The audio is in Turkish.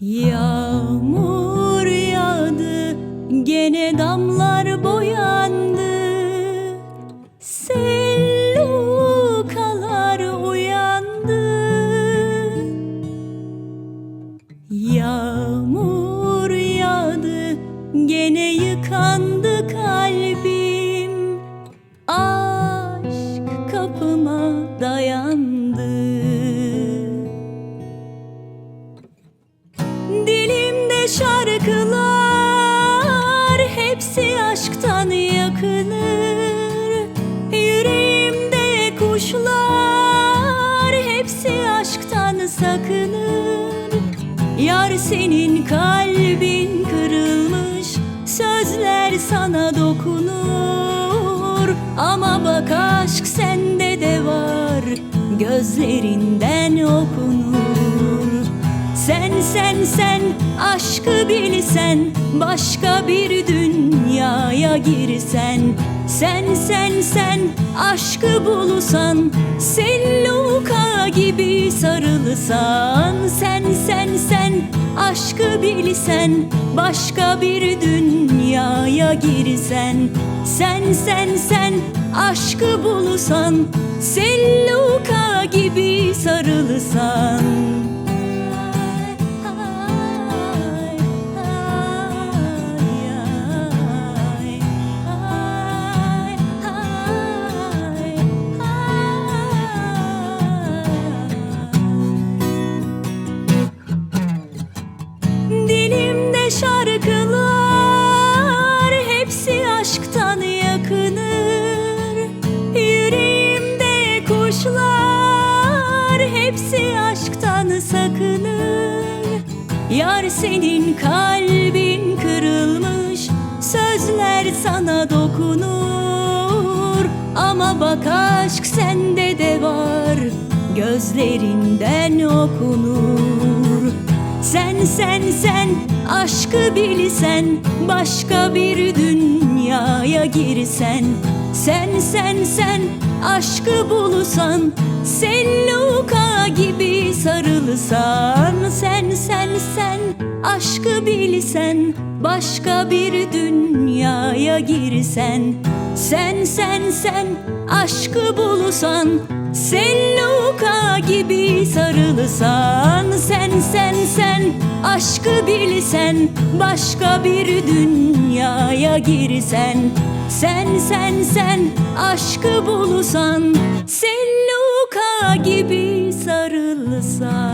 Yağmur yağdı, gene damlar boyandı. Sellukalar uyandı. Yağmur yağdı, gene yıkandı kalbim. Aşk kapıma dayandı. Şarkılar hepsi aşktan yakınır. Yüreğimde kuşlar hepsi aşktan sakınır. Yar senin kalbin kırılmış sözler sana dokunur. Ama bak aşk sende de var gözlerinden okunur sen sen aşkı bilsen başka bir dünyaya girsen. Sen sen sen aşkı bulsan selluka gibi sarılsan. Sen sen sen aşkı bilsen başka bir dünyaya girsen. Sen sen sen aşkı bulsan selluka gibi sarılsan aşktan sakınır Yar senin kalbin kırılmış. Sözler sana dokunur Ama bak aşk sende de var. Gözlerinden okunur. Sen sen sen aşkı bilsen başka bir dünyaya girsen. Sen sen sen aşkı bulsan selluka gibi sarılsan Sen sen sen aşkı bilsen başka bir dünyaya girsen. Sen sen sen aşkı bulsan selluka gibi sarılsan Sen sen sen aşkı bilsen başka bir dünyaya girsen. Sen sen sen aşkı bulsan selluka gibi side.